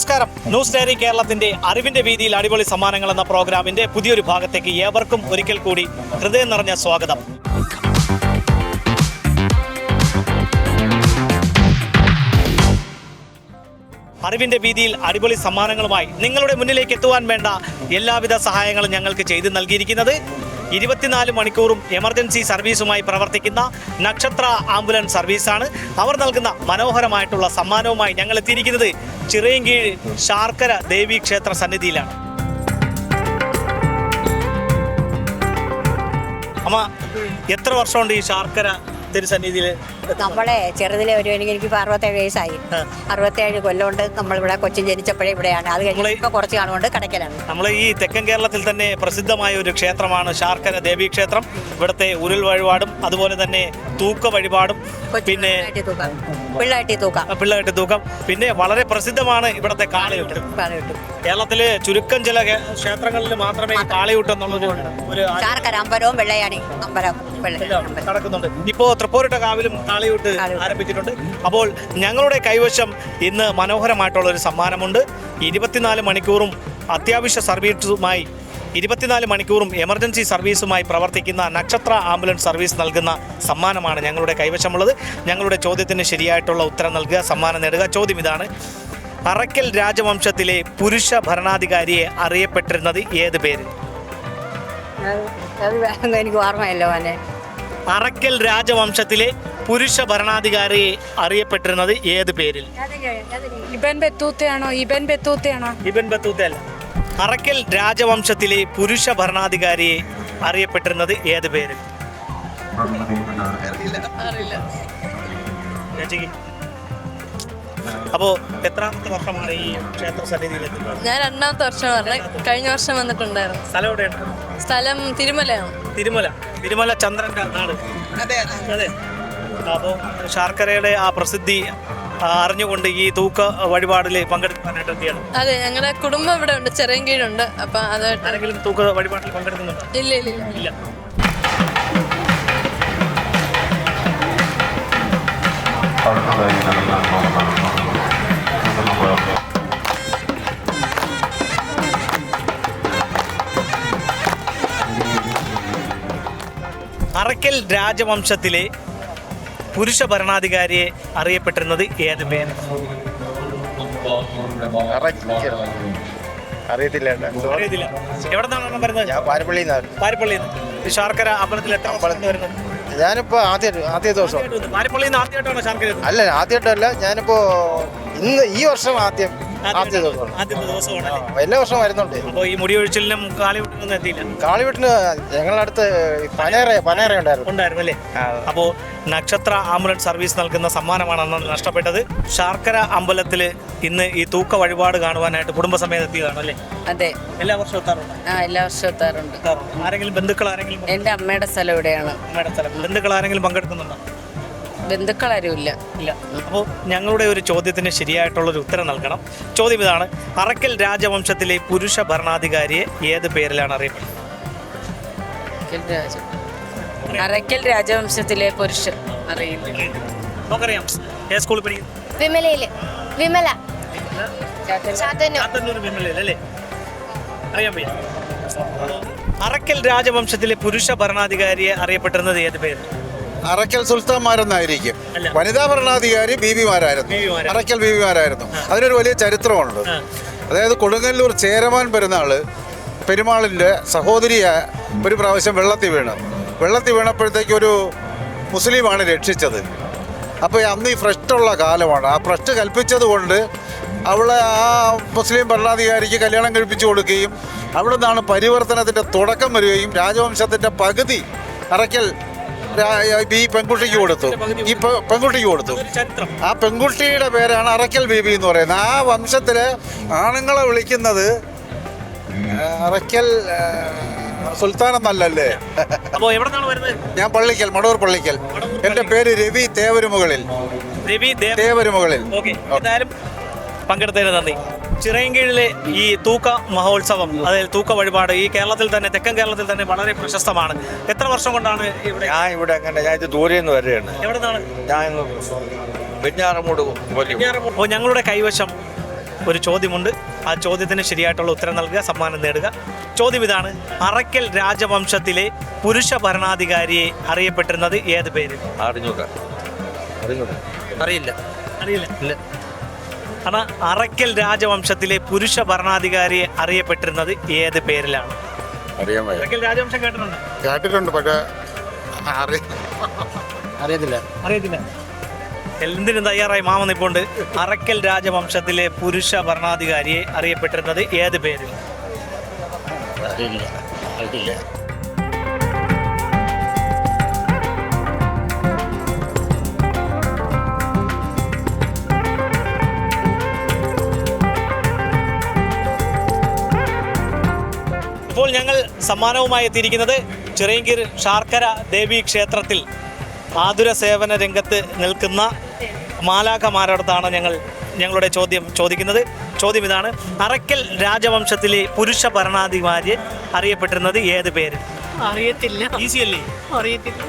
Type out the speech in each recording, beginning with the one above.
നമസ്കാരം. News diary കേരളത്തിന്റെ അറിവിന്റെ വീതിയിൽ അടിപൊളി സമ്മാനങ്ങൾ എന്ന പ്രോഗ്രാമിന്റെ പുതിയൊരു ഭാഗത്തേക്ക് ഏവർക്കും ഒരിക്കൽ കൂടി ഹൃദയം നിറഞ്ഞ സ്വാഗതം. അറിവിന്റെ വീതിയിൽ അടിപൊളി സമ്മാനങ്ങളുമായി നിങ്ങളുടെ മുന്നിലേക്ക് എത്തുവാൻ വേണ്ട എല്ലാവിധ സഹായങ്ങളും ഞങ്ങൾക്ക് ചെയ്തു നൽകിയിരിക്കുന്നത് ഇരുപത്തിനാല് മണിക്കൂറും എമർജൻസി സർവീസുമായി പ്രവർത്തിക്കുന്ന നക്ഷത്ര ആംബുലൻസ് സർവീസാണ്. അവർ നൽകുന്ന മനോഹരമായിട്ടുള്ള സമ്മാനവുമായി ഞങ്ങൾ എത്തിയിരിക്കുന്നത് ചിറയൻകീഴ് ശാർക്കര ദേവി ക്ഷേത്ര സന്നിധിയിലാണ്. അമ്മ എത്ര വർഷമുണ്ട് ഈ ശാർക്കര തിരുസന്നിധിയിൽ നമ്മളെ ചെറുതിലെ ഒരു എനിക്ക് എനിക്ക് അറുപത്തേഴ് വയസ്സായി. അറുപത്തേഴ് കൊല്ലമുണ്ട് നമ്മളിവിടെ കൊച്ചിൻ ജനിച്ചപ്പോഴേ ഇവിടെയാണ്. അത് കഴിഞ്ഞു കുറച്ച് കാണുകൊണ്ട് കടക്കലാണ്. നമ്മൾ ഈ തെക്കൻ കേരളത്തിൽ തന്നെ പ്രസിദ്ധമായ ഒരു ക്ഷേത്രമാണ് ശാർക്കര ദേവി ക്ഷേത്രം. ഇവിടുത്തെ ഉരുൾ വഴിപാടും അതുപോലെ തന്നെ തൂക്ക വഴിപാടും. പിന്നെ പിള്ളാട്ടി തൂക്കാം. പിള്ളാട്ടി തൂക്കം. പിന്നെ വളരെ പ്രസിദ്ധമാണ് ഇവിടുത്തെ കാളിയൂട്ട്. കേരളത്തിലെ ചുരുക്കം ചില ക്ഷേത്രങ്ങളിൽ മാത്രമേ കാളിയൂട്ടം എന്നുള്ളൊരു ഒരു ശാർക്കര അമ്പലവും വെള്ളയാണി അമ്പലം. നടക്കുന്നുണ്ട്. ഇപ്പോ തൃപ്പൂരിട്ട കാവിലും കാളയൂട്ട്. ആരംഭിച്ചിട്ടുണ്ട്. അപ്പോൾ ഞങ്ങളുടെ കൈവശം ഇന്ന് മനോഹരമായിട്ടുള്ള ഒരു സമ്മാനമുണ്ട്. ഇരുപത്തിനാല് മണിക്കൂറും അത്യാവശ്യ സർവീസുമായി ഇരുപത്തിനാല് മണിക്കൂറും എമർജൻസി സർവീസുമായി പ്രവർത്തിക്കുന്ന നക്ഷത്ര ആംബുലൻസ് സർവീസ് നൽകുന്ന സമ്മാനമാണ് ഞങ്ങളുടെ കൈവശമുള്ളത്. ഞങ്ങളുടെ ചോദ്യത്തിന് ശരിയായിട്ടുള്ള ഉത്തരം നൽകുക സമ്മാനം നേടുക. ചോദ്യം ഇതാണ്. അറക്കൽ രാജവംശത്തിലെ പുരുഷ ഭരണാധികാരിയെ അറിയപ്പെട്ടിരുന്നത് ഏത് പേര്? എനിക്ക് ഓർമ്മയല്ലോ അവനെ അറക്കൽ രാജവംശത്തിലെ പുരുഷ ഭരണാധികാരിയെ അറിയപ്പെട്ടിരുന്നത് ഏത് പേരിൽ? ഇബൻ ബത്തൂത്തയാണോ? ഇബൻ ബത്തൂത്തയാണോ? ഇബൻ ബത്തൂത്ത അല്ല അറക്കൽ രാജവംശത്തിലെ പുരുഷ ഭരണാധികാരിയെ അറിയപ്പെട്ടിരുന്നത് ഏത് പേരിൽ? അപ്പോ എത്രാമത്തെ വർഷമാണ് ഈ ക്ഷേത്ര സന്നിധിയിൽ ഞാൻ രണ്ടാമത്തെ വർഷം. പറഞ്ഞ കഴിഞ്ഞ വർഷം വന്നിട്ടുണ്ടായിരുന്നു. സ്ഥലം എവിടെയാണ്? സ്ഥലം തിരുമലയാണ് തിരുമല. തിരുമല ചന്ദ്രന്റെ നാട്. അതെ അതെ. അപ്പോൾ ശാർക്കരയുടെ ആ പ്രസിദ്ധി അറിഞ്ഞുകൊണ്ട് ഈ തൂക്ക വഴിപാടിൽ പങ്കെടുക്കാനായിട്ട് എത്തിയാണ് അതെ ഞങ്ങളുടെ കുടുംബം ഇവിടെ ഉണ്ട് ചെറിയ കീഴുണ്ട് അപ്പൊ അതായിട്ട് ആരെങ്കിലും തൂക്ക വഴിപാടിൽ പങ്കെടുക്കുന്നുണ്ടോ? ഇല്ല ഇല്ല ഇല്ല. ഇല്ല. അടുത്തതായി അറക്കൽ രാജവംശത്തിലെ പുരുഷ ഭരണാധികാരിയെ അറിയപ്പെട്ടിരുന്നത് ഏത് പേര് അറിയത്തില്ല? അറിയത്തില്ല. എവിടെ നിന്നാണ് വരുന്നത്? നിന്ന് ശാർക്കര അമ്പലത്തിൽ എത്ര വരുന്നത്? ഞാനിപ്പോ ആദ്യമായിട്ട് ആദ്യ ദിവസം. പാരിപ്പള്ളിയിൽ നിന്ന് ആദ്യമായിട്ടാണ് ശാർക്കര എത്തുന്നത്? അല്ല ആദ്യമായിട്ടല്ല ഞാനിപ്പോ ഇന്ന് ഈ വർഷം ആദ്യം ആദ്യ ആദ്യമായിട്ടാണ്. ദിവസമാണ് ആദ്യത്തെ ദിവസമാണ്. എല്ലാ വർഷവും വരുന്നുണ്ട്. അപ്പോൾ ഈ മുടി ഒഴിച്ചിലിനും കാളിവെട്ടിനൊന്നും എത്തിയില്ല. കാളിവെട്ടിന് ഞങ്ങളുടെ അടുത്ത് പനേറ പനേറ ഉണ്ടായിരുന്നു. ഉണ്ടായിരുന്നു അല്ലേ. അപ്പോൾ നക്ഷത്ര ആംബുലൻസ് സർവീസ് നൽകുന്ന സമ്മാനമാണ് അന്ന് നഷ്ടപ്പെട്ടത് ശാർക്കര അമ്പലത്തിൽ ഇന്ന് ഈ തൂക്ക വഴിപാട് കാണുവാനായിട്ട് കുടുംബസമേതം എത്തിയതാണ് അല്ലേ? അതെ. എല്ലാ വർഷവും എത്താറുണ്ട്? ആ എല്ലാ വർഷവും എത്താറുണ്ട്. എത്താറുണ്ട്. ആരെങ്കിലും ബന്ധുക്കൾ ആരെങ്കിലും എന്റെ അമ്മയുടെ സ്ഥലം ഇവിടെയാണ്. അമ്മയുടെ സ്ഥലം. ബന്ധുക്കൾ ആരെങ്കിലും പങ്കെടുക്കുന്നുണ്ടോ? ബന്ധുക്കളാരും ഇല്ല. ഇല്ല അപ്പോൾ ഞങ്ങളുടെ ഒരു ചോദ്യത്തിന് ശരിയായിട്ടുള്ളൊരു ഉത്തരം നൽകണം. ചോദ്യം ഇതാണ്. അറക്കൽ രാജവംശത്തിലെ പുരുഷ ഭരണാധികാരിയെ ഏത് പേരിലാണ് അറിയപ്പെടുന്നത്? അറക്കൽ രാജ അറക്കൽ രാജവംശത്തിലെ പുരുഷൻ അറിയില്ല നമുക്കറിയാം. ഏത് സ്കൂളിൽ പഠിക്കും വിമലയിൽ. വിമല. ചാത്തന്നൂർ. ചാത്തന്നൂർ. വിമലയിൽ അല്ലേ? അറിയാൻ വയ്യ. അറക്കൽ രാജവംശത്തിലെ പുരുഷ ഭരണാധികാരിയെ അറിയപ്പെട്ടിരുന്നത് ഏത് പേര് അറക്കൽ സുൽത്താൻമാരെന്നായിരിക്കും. വനിതാ ഭരണാധികാരി ബീബിമാരായിരുന്നു. അറക്കൽ ബീബിമാരായിരുന്നു അതിനൊരു വലിയ ചരിത്രമുണ്ട് അതായത് കൊടുങ്ങല്ലൂർ ചേരമാൻ പെരുന്നാൾ പെരുമാളിന്റെ സഹോദരിയെ ഒരു പ്രാവശ്യം വെള്ളത്തിൽ വീണ്. വെള്ളത്തിൽ വീണപ്പോഴത്തേക്ക് ഒരു മുസ്ലിമാണ് രക്ഷിച്ചത്. അപ്പോൾ അന്ന് ഈ ഭ്രഷ്ടുള്ള കാലമാണ്. ആ ഭ്രഷ്ട് കൽപ്പിച്ചത് കൊണ്ട് അവളെ ആ മുസ്ലിം ഭരണാധികാരിക്ക് കല്യാണം കഴിപ്പിച്ചു കൊടുക്കുകയും അവിടെ നിന്നാണ് പരിവർത്തനത്തിന്റെ തുടക്കം വരികയും രാജവംശത്തിന്റെ പകുതി അറക്കൽ രാ- ഈ പെൺകുട്ടിക്ക് കൊടുത്തു. ഈ പെൺകുട്ടിക്ക് കൊടുത്തു. ആ പെൺകുട്ടിയുടെ പേരാണ് അറക്കൽ ബീബി എന്ന് പറയുന്നത്. ആ വംശത്തിലെ ആണുങ്ങളെ വിളിക്കുന്നത് അറക്കൽ സുൽത്താൻ എന്നല്ലല്ലേ? ഞാൻ പള്ളിക്കൽ മടൂർ പള്ളിക്കൽ. എന്റെ പേര് രവി തേവരുമുകളിൽ. രവി തേവരുമുകളിൽ. എന്തായാലും പങ്കെടുത്തതിന് നന്ദി. ചിറയൻകീഴിലെ ഈ തൂക്ക മഹോത്സവം അതായത് തൂക്ക വഴിപാട് ഈ കേരളത്തിൽ തന്നെ തെക്കൻ കേരളത്തിൽ തന്നെ വളരെ പ്രശസ്തമാണ്. എത്ര വർഷം കൊണ്ടാണ് ഇവിടെ? ഞാൻ ഇവിടെ അങ്ങനെ ഞാൻ ഇത് ദൂരെ നിന്ന് എവിടെ നിന്നാണ് ഞാൻ വെഞ്ഞാറമൂട് അപ്പോൾ ഞങ്ങളുടെ കൈവശം ഒരു ചോദ്യമുണ്ട്. ആ ചോദ്യത്തിന് ശരിയായിട്ടുള്ള ഉത്തരം നൽകുക സമ്മാനം നേടുക. ചോദ്യം ഇതാണ് അറയ്ക്കൽ രാജവംശത്തിലെ പുരുഷ ഭരണാധികാരിയെ അറിയപ്പെട്ടിരുന്നത് ഏത് പേര്? അറിയില്ല. അറിയില്ല. ഇല്ല. കാരണം അറയ്ക്കൽ രാജവംശത്തിലെ പുരുഷ ഭരണാധികാരിയെ അറിയപ്പെട്ടിരുന്നത് ഏത് പേരിലാണ്? അറിയാൻ വയ്യ. അറയ്ക്കൽ രാജവംശം കേട്ടിട്ടുണ്ട്? കേട്ടിട്ടുണ്ട് പക്ഷേ അറി അറിയത്തില്ല. അറിയത്തില്ല. എന്തിനും തയ്യാറായി മാമ നിപ്പുണ്ട്. അറയ്ക്കൽ രാജവംശത്തിലെ പുരുഷ ഭരണാധികാരിയെ അറിയപ്പെട്ടിരുന്നത് ഏത് പേരിൽ? അറിയില്ല അറിയില്ല. സമ്മാനവുമായി എത്തിയിരിക്കുന്നത് ചിറയൻകീർ ശാർക്കര ദേവി ക്ഷേത്രത്തിൽ ആതുര സേവന രംഗത്ത് നിൽക്കുന്ന മാലാഖമാരോടത്താണ് ഞങ്ങൾ ഞങ്ങളുടെ ചോദ്യം ചോദിക്കുന്നത്. ചോദ്യം ഇതാണ്. അറയ്ക്കൽ രാജവംശത്തിലെ പുരുഷ ഭരണാധികാരി അറിയപ്പെട്ടിരുന്നത് ഏത് പേര്? അറിയത്തില്ല. ഈസിയല്ലേ അറിയത്തില്ല.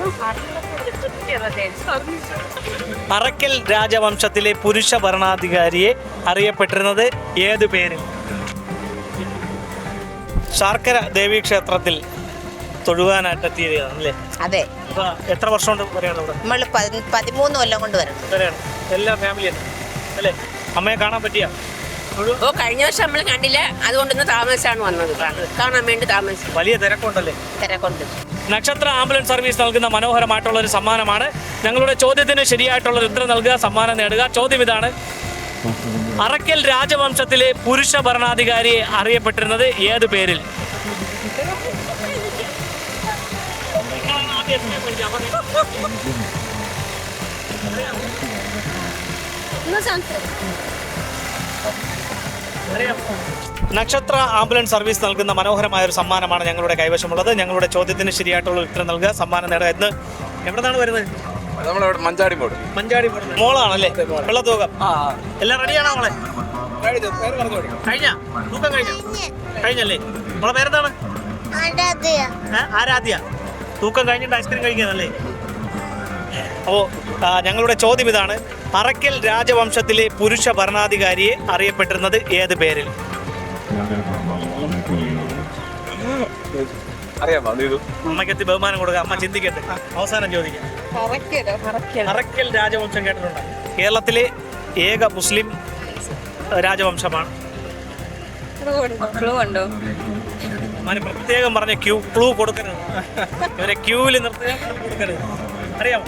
അറയ്ക്കൽ രാജവംശത്തിലെ പുരുഷ ഭരണാധികാരിയെ അറിയപ്പെട്ടിരുന്നത് ഏത് പേര്? ശാർക്കര ദേവി ക്ഷേത്രത്തിൽ തൊഴുവാനായിട്ട് എത്തിയതാണ് അല്ലേ? അതെ. അപ്പൊ എത്ര വർഷം കൊണ്ട് വരെയാണ് ഇവിടെ? നമ്മൾ പതിമൂന്ന് കൊല്ലം കൊണ്ട് വരണം. വരെയാണ്. എല്ലാ ഫാമിലിയാണ് അല്ലേ? അമ്മയെ കാണാൻ പറ്റിയ? ഓ കഴിഞ്ഞ വർഷം നമ്മൾ കണ്ടില്ല. അതുകൊണ്ടൊന്ന് താമസിച്ചാണ് വന്നത്. കാണാൻ- വേണ്ടി താമസിച്ചു. വലിയ തിരക്കുണ്ടല്ലേ? തിരക്കൊണ്ട്. നക്ഷത്ര ആംബുലൻസ് സർവീസ് നൽകുന്ന മനോഹരമായിട്ടുള്ള ഒരു സമ്മാനമാണ്. ഞങ്ങളുടെ ചോദ്യത്തിന് ശരിയായിട്ടുള്ള ഉത്തരം നൽകുക സമ്മാനം നേടുക. ചോദ്യം ഇതാണ്. അറക്കൽ രാജവംശത്തിലെ പുരുഷ ഭരണാധികാരിയെ അറിയപ്പെട്ടിരുന്നത് ഏത് പേരിൽ? നക്ഷത്ര ആംബുലൻസ് സർവീസ് നൽകുന്ന മനോഹരമായ ഒരു സമ്മാനമാണ് ഞങ്ങളുടെ കൈവശമുള്ളത്. ഞങ്ങളുടെ ചോദ്യത്തിന് ശരിയായിട്ടുള്ള ഉത്തരം നൽകുക. സമ്മാനം നേടുക. എന്ന് എവിടെ നിന്നാണ് വരുന്നത്? നമ്മളിവിടെ മഞ്ചാടി മോഡ് മഞ്ചാടി മോളാണല്ലേ? വെള്ളത്തൂക്കം എല്ലാം റെഡിയാണോ മോളെ? കഴിഞ്ഞ തൂക്കം കഴിഞ്ഞ? കഴിഞ്ഞല്ലേ? മോളെ പേരെന്താണ്? ആരാധ്യ. തൂക്കം കഴിഞ്ഞിട്ട് ഐസ്ക്രീം കഴിക്കുന്നല്ലേ അപ്പോൾ ഞങ്ങളുടെ ചോദ്യം ഇതാണ്. അറക്കൽ രാജവംശത്തിലെ പുരുഷ ഭരണാധികാരിയെ അറിയപ്പെട്ടിരുന്നത് ഏത് പേരിൽ? അമ്മയ്ക്കെത്തി ബഹുമാനം കൊടുക്കുക അമ്മ ചിന്തിക്കട്ടെ. അവസാനം ചോദിക്കാം. അറക്കൽ രാജവംശം കേട്ടിട്ടുണ്ട്? കേരളത്തിലെ ഏക മുസ്ലിം രാജവംശമാണ്. പ്രത്യേകം പറഞ്ഞ ക്യൂ ക്ലൂ കൊടുക്കരുത്. ഇവരെ ക്യൂവിൽ നിർത്തുക കൊടുക്കരുത്. അറിയാമോ?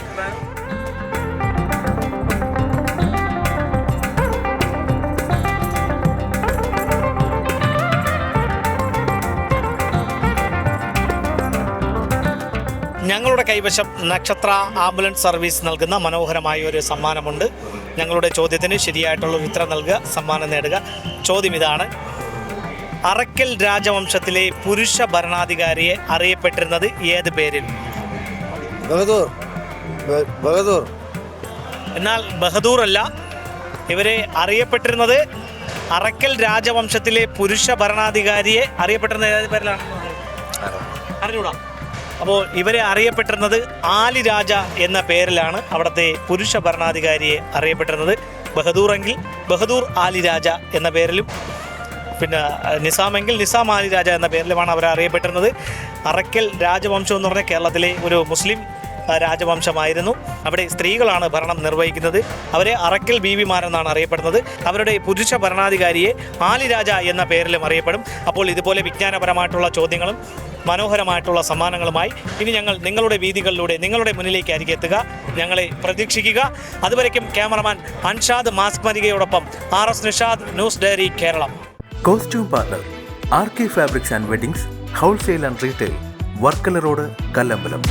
ഞങ്ങളുടെ കൈവശം നക്ഷത്ര ആംബുലൻസ് സർവീസ് നൽകുന്ന മനോഹരമായ ഒരു സമ്മാനമുണ്ട്. ഞങ്ങളുടെ ചോദ്യത്തിന് ശരിയായിട്ടുള്ള ഉത്തരം നൽകുക സമ്മാനം നേടുക. ചോദ്യം ഇതാണ്. അറക്കൽ രാജവംശത്തിലെ പുരുഷ ഭരണാധികാരിയെ അറിയപ്പെട്ടിരുന്നത് ഏത് പേരിൽ? ബഹദൂർ. ബഹദൂർ. എന്നാൽ ബഹദൂർ അല്ല. ഇവരെ അറിയപ്പെട്ടിരുന്നത് അറക്കൽ രാജവംശത്തിലെ പുരുഷ ഭരണാധികാരിയെ അറിയപ്പെട്ടിരുന്നത് ഏത് പേരിലാണ്? അറിഞ്ഞൂടാ. അപ്പോൾ ഇവരെ അറിയപ്പെട്ടിരുന്നത് ആലി രാജ എന്ന പേരിലാണ് അവിടുത്തെ പുരുഷ ഭരണാധികാരിയെ അറിയപ്പെട്ടിരുന്നത്. ബഹദൂർ എങ്കിൽ ബഹദൂർ ആലി രാജ എന്ന പേരിലും പിന്നെ നിസാമെങ്കിൽ നിസാം ആലി രാജ എന്ന പേരിലുമാണ് അവർ അറിയപ്പെട്ടിരുന്നത്. അറക്കൽ രാജവംശം എന്ന് പറഞ്ഞാൽ കേരളത്തിലെ ഒരു മുസ്ലിം രാജവംശമായിരുന്നു. അവിടെ സ്ത്രീകളാണ് ഭരണം നിർവഹിക്കുന്നത്. അവരെ അറക്കൽ ബീവിമാരെന്നാണ് അറിയപ്പെടുന്നത്. അവരുടെ പുരുഷ ഭരണാധികാരിയെ ആലിരാജ എന്ന പേരിലും അറിയപ്പെടും. അപ്പോൾ ഇതുപോലെ വിജ്ഞാനപരമായിട്ടുള്ള ചോദ്യങ്ങളും മനോഹരമായിട്ടുള്ള സമ്മാനങ്ങളുമായി ഇനി ഞങ്ങൾ നിങ്ങളുടെ വീതികളിലൂടെ നിങ്ങളുടെ മുന്നിലേക്കായിരിക്കും എത്തുക. ഞങ്ങളെ പ്രതീക്ഷിക്കുക. അതുവരയ്ക്കും cameraman Anshad mask മരികയോടൊപ്പം R S Nishad news diary Keralam. Costume parlour R K fabrics and weddings wholesale and retail Varkala road Kallambalam.